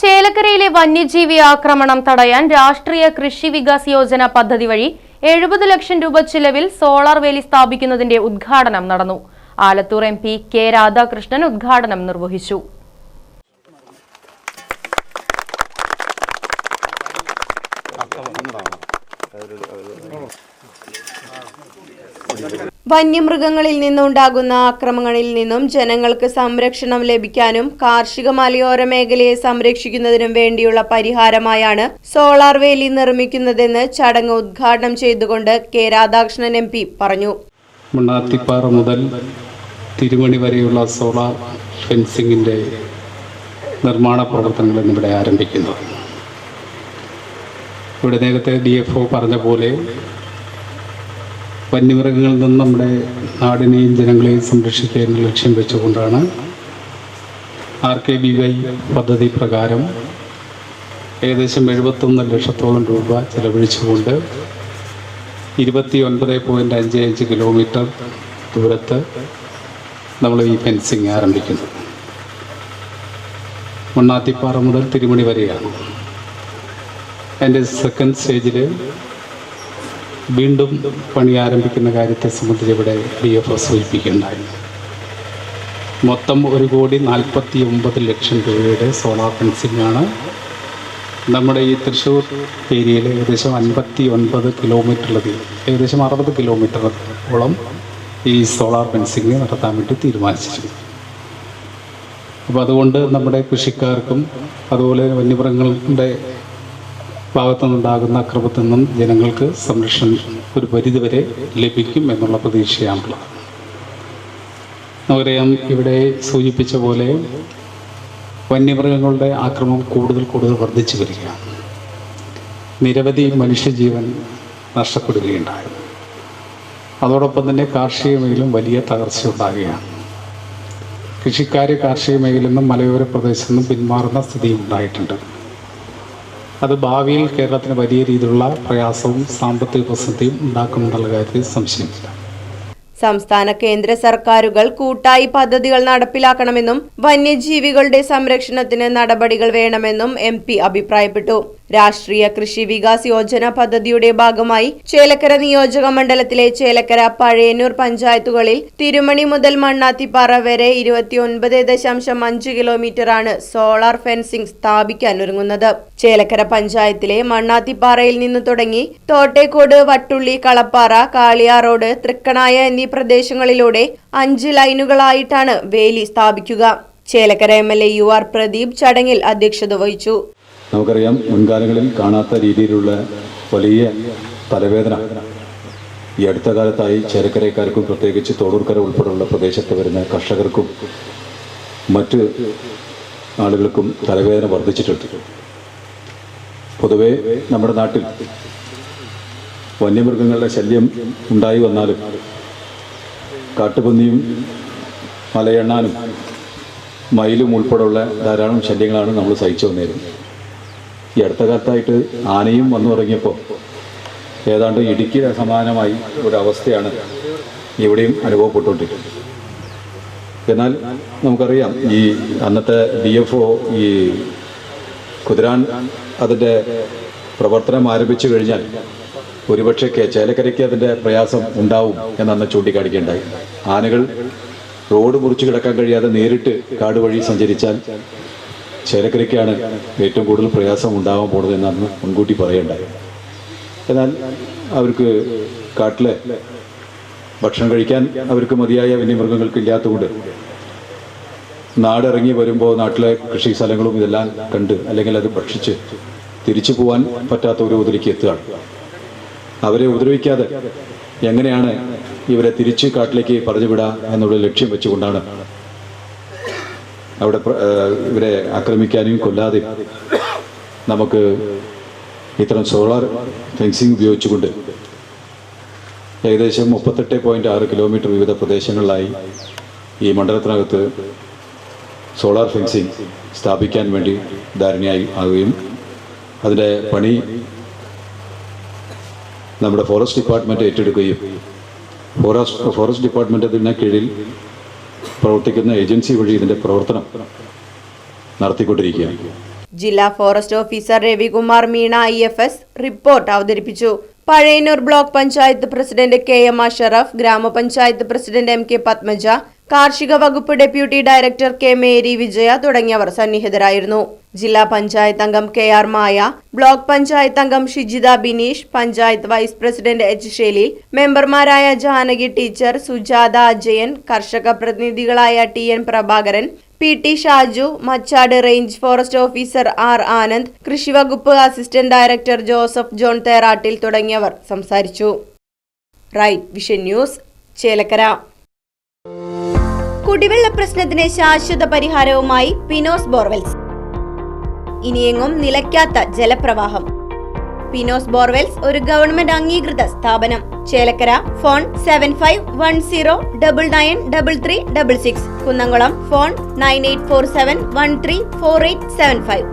ചേലക്കരയിലെ വന്യജീവി ആക്രമണം തടയാൻ രാഷ്ട്രീയ കൃഷി വികാസ് യോജന പദ്ധതി വഴി എഴുപത് ലക്ഷം രൂപ ചിലവിൽ സോളാർ വേലി സ്ഥാപിക്കുന്നതിന്റെ ഉദ്ഘാടനം നടന്നു. Alathur M P K Radhakrishnan ഉദ്ഘാടനം നിർവഹിച്ചു. വന്യമൃഗങ്ങളിൽ നിന്നുണ്ടാകുന്ന ആക്രമണങ്ങളിൽ നിന്നും ജനങ്ങൾക്ക് സംരക്ഷണം ലഭിക്കാനും കാർഷിക മലയോര മേഖലയെ സംരക്ഷിക്കുന്നതിനും വേണ്ടിയുള്ള പരിഹാരമായാണ് സോളാർ വേലി നിർമ്മിക്കുന്നതെന്ന് ചടങ്ങ് ഉദ്ഘാടനം ചെയ്തുകൊണ്ട് കെ രാധാകൃഷ്ണൻ എം പി പറഞ്ഞു. മണ്ണാത്തിപ്പാറ മുതൽ തിരുമണി വരെയുള്ള സോളാർ ഫെൻസിങ്ങിന്റെ നിർമ്മാണ പ്രവർത്തനങ്ങൾ ഇന്നിവിടെ ആരംഭിക്കുന്നു ഇവിടെ നേരത്തെ ഡി എഫ് ഒ പറഞ്ഞ പോലെ വന്യമൃഗങ്ങളിൽ നിന്ന് നമ്മുടെ നാടിനെയും ജനങ്ങളെയും സംരക്ഷിക്കുക എന്ന ലക്ഷ്യം വെച്ചുകൊണ്ടാണ് ആർ കെ ബി വൈ പദ്ധതി പ്രകാരം ഏകദേശം എഴുപത്തൊന്ന് ലക്ഷത്തോളം രൂപ ചെലവഴിച്ചുകൊണ്ട് ഇരുപത്തി ഒൻപത് പോയിന്റ് അഞ്ച് അഞ്ച് കിലോമീറ്റർ ദൂരത്ത് നമ്മൾ ഈ ഫെൻസിങ് ആരംഭിക്കുന്നു. മണ്ണാത്തിപ്പാറ മുതൽ തിരുമണി വരെയാണ്. അതിന്റെ സെക്കൻഡ് സ്റ്റേജിൽ വീണ്ടും പണി ആരംഭിക്കുന്ന കാര്യത്തെ സംബന്ധിച്ച് ഇവിടെ ഡി എഫ് എസ് സൂചിപ്പിക്കുകയുണ്ടായി. മൊത്തം ഒരു കോടി നാൽപ്പത്തി ഒമ്പത് ലക്ഷം രൂപയുടെ സോളാർ ഫെൻസിങ്ങാണ് നമ്മുടെ ഈ തൃശ്ശൂർ ഏരിയയിൽ ഏകദേശം അൻപത്തി ഒൻപത് കിലോമീറ്ററിലധികം ഏകദേശം അറുപത് കിലോമീറ്ററോളം ഈ സോളാർ ഫെൻസിങ് നടത്താൻ വേണ്ടി തീരുമാനിച്ചിട്ടുണ്ട് അപ്പോൾ അതുകൊണ്ട് നമ്മുടെ കൃഷിക്കാർക്കും അതുപോലെ വന്യമൃഗങ്ങളുടെ ഭാഗത്തു നിന്നുണ്ടാകുന്ന അക്രമത്തിൽ നിന്നും ജനങ്ങൾക്ക് സംരക്ഷണം ഒരു പരിധിവരെ ലഭിക്കും എന്നുള്ള പ്രതീക്ഷയാണുള്ളത്. നമുക്കറിയാം ഇവിടെ സൂചിപ്പിച്ച പോലെ വന്യമൃഗങ്ങളുടെ ആക്രമം കൂടുതൽ കൂടുതൽ വർദ്ധിച്ചു വരികയാണ്. നിരവധി മനുഷ്യജീവൻ നഷ്ടപ്പെടുകയുണ്ടായി. അതോടൊപ്പം തന്നെ കാർഷിക മേഖലയിലും വലിയ തകർച്ച ഉണ്ടാകുകയാണ്. കൃഷിക്കാർ കാർഷിക മേഖലയിൽ നിന്നും മലയോര പ്രദേശത്തു നിന്നും പിന്മാറുന്ന സ്ഥിതി ഉണ്ടായിട്ടുണ്ട്. അത് ഭാവിയിൽ കേരളത്തിന് വലിയ രീതിയിലുള്ള പ്രയാസവും സാമ്പത്തിക പ്രതിസന്ധിയും ഉണ്ടാക്കുമെന്നുള്ള കാര്യത്തിൽ സംശയമില്ല. സംസ്ഥാന കേന്ദ്ര സർക്കാരുകൾ കൂട്ടായി പദ്ധതികൾ നടപ്പിലാക്കണമെന്നും വന്യജീവികളുടെ സംരക്ഷണത്തിന് നടപടികൾ വേണമെന്നും എം അഭിപ്രായപ്പെട്ടു. രാഷ്ട്രീയ കൃഷി വികാസ് യോജന പദ്ധതിയുടെ ഭാഗമായി ചേലക്കര നിയോജക മണ്ഡലത്തിലെ ചേലക്കര പഴയന്നൂർ പഞ്ചായത്തുകളിൽ തിരുമണി മുതൽ മണ്ണാത്തിപ്പാറ വരെ ഇരുപത്തിയൊൻപത് ദശാംശം അഞ്ച് കിലോമീറ്ററാണ് സോളാർ ഫെൻസിംഗ് സ്ഥാപിക്കാൻ ഒരുങ്ങുന്നത്. ചേലക്കര പഞ്ചായത്തിലെ മണ്ണാത്തിപ്പാറയിൽ നിന്ന് തുടങ്ങി തോട്ടേക്കോട് വട്ടുള്ളി കളപ്പാറ കാളിയാറോഡ് തൃക്കണായ എന്നീ പ്രദേശങ്ങളിലൂടെ അഞ്ച് ലൈനുകളായിട്ടാണ് വേലി സ്ഥാപിക്കുക. Chelakkara M L A U R Pradeep ചടങ്ങിൽ അധ്യക്ഷത വഹിച്ചു. നമുക്കറിയാം മുൻകാലങ്ങളിൽ കാണാത്ത രീതിയിലുള്ള വലിയ തലവേദന ഈ അടുത്ത കാലത്തായി ചേരക്കരക്കാർക്കും പ്രത്യേകിച്ച് തോടൂർക്കര ഉൾപ്പെടെയുള്ള പ്രദേശത്ത് വരുന്ന കർഷകർക്കും മറ്റ് ആളുകൾക്കും തലവേദന വർദ്ധിച്ചിട്ടുണ്ട്. പൊതുവേ നമ്മുടെ നാട്ടിൽ വന്യമൃഗങ്ങളുടെ ശല്യം ഉണ്ടായി വന്നാലും കാട്ടുപന്നിയും മലയെണ്ണാനും മയിലും ഉൾപ്പെടെയുള്ള ധാരാളം ശല്യങ്ങളാണ് നമ്മൾ സഹിച്ചു വന്നിരുന്നത്. ഈ അടുത്ത കാലത്തായിട്ട് ആനയും വന്നു തുടങ്ങിയപ്പോൾ ഏതാണ്ട് ഇടുക്കി സമാനമായി ഒരു അവസ്ഥയാണ് ഇവിടെയും അനുഭവപ്പെട്ടുകൊണ്ടിരിക്കുന്നത്. എന്നാൽ നമുക്കറിയാം ഈ അന്നത്തെ ഡി എഫ് ഒ ഈ കുതിരാൻ അതിന്റെ പ്രവർത്തനം ആരംഭിച്ചു കഴിഞ്ഞാൽ ഒരുപക്ഷെ ചേലക്കരയ്ക്ക് അതിന്റെ പ്രയാസം ഉണ്ടാവും എന്നന്ന് ചൂണ്ടിക്കാണിക്കുകയുണ്ടായി ആനകൾ റോഡ് മുറിച്ച് കിടക്കാൻ കഴിയാതെ നേരിട്ട് കാട് വഴി സഞ്ചരിച്ചാൽ ചേലക്കരയ്ക്കാണ് ഏറ്റവും കൂടുതൽ പ്രയാസം ഉണ്ടാവാൻ പോണത് എന്നാണ് മുൻകൂട്ടി പറയേണ്ടത് എന്നാൽ അവർക്ക് കാട്ടിലെ ഭക്ഷണം കഴിക്കാൻ അവർക്ക് മതിയായ വന്യമൃഗങ്ങൾക്ക് ഇല്ലാത്തതുകൊണ്ട് നാടിറങ്ങി വരുമ്പോൾ നാട്ടിലെ കൃഷി സ്ഥലങ്ങളും ഇതെല്ലാം കണ്ട് അല്ലെങ്കിൽ അത് ഭക്ഷിച്ച് തിരിച്ചു പോകാൻ പറ്റാത്ത ഒരു ഉദരിക്ക് എത്തുകയാണ്. അവരെ ഉപദ്രവിക്കാതെ എങ്ങനെയാണ് ഇവരെ തിരിച്ച് കാട്ടിലേക്ക് പറഞ്ഞു വിടുക എന്നുള്ള ലക്ഷ്യം വെച്ചുകൊണ്ടാണ് അവിടെ ഇവരെ ആക്രമിക്കാനും കൊല്ലാതെയും നമുക്ക് ഇത്തരം സോളാർ ഫെൻസിങ് ഉപയോഗിച്ചുകൊണ്ട് ഏകദേശം മുപ്പത്തെട്ട് പോയിന്റ് ആറ് കിലോമീറ്റർ വിവിധ പ്രദേശങ്ങളിലായി ഈ മണ്ഡലത്തിനകത്ത് സോളാർ ഫെൻസിങ് സ്ഥാപിക്കാൻ വേണ്ടി ധാരണയായി ആവുകയും അതിന്റെ പണി നമ്മുടെ ഫോറസ്റ്റ് ഡിപ്പാർട്ട്മെന്റ് ഏറ്റെടുക്കുകയും ഫോറസ്റ്റ് ഫോറസ്റ്റ് ഡിപ്പാർട്ട്മെന്റിന് കീഴിൽ പ്രവർത്തിക്കുന്ന ഏജൻസി വഴി ഇതിന്റെ പ്രവർത്തനം നടത്തിക്കൊണ്ടിരിക്കുകയാണ്. ജില്ലാ forest officer Ravikumar Meena I report അവതരിപ്പിച്ചു. Pazhayannur block panchayat president K M Ashraf ഗ്രാമപഞ്ചായത്ത് പ്രസിഡന്റ് എം കെ പത്മജ കാർഷിക വകുപ്പ് deputy director K Mary Vijaya തുടങ്ങിയവർ സന്നിഹിതരായിരുന്നു. ജില്ലാ പഞ്ചായത്ത് അംഗം K R Maya block panchayat അംഗം Shijitha Bineesh panchayat vice president H Shelil മെമ്പർമാരായ ജാനകി ടീച്ചർ സുജാത അജയൻ കർഷക പ്രതിനിധികളായ T N Prabhakaran P T Shaju Machad range forest officer R Anand കൃഷിവകുപ്പ് assistant director Joseph John Therattil തുടങ്ങിയവർ സംസാരിച്ചു. Right vision news Chelakkara. കുടിവെള്ള പ്രശ്നത്തിന് ശാശ്വത പരിഹാരവുമായി പിനോസ് borewells ഇനിയെങ്ങും നിലയ്ക്കാത്ത ജലപ്രവാഹം. പിനോസ് ബോർവെൽസ് ഒരു ഗവൺമെന്റ് അംഗീകൃത സ്ഥാപനം. Chelakkara phone seven five one zero double nine double three double six Kunnamkulam phone nine eight four seven one three four eight seven five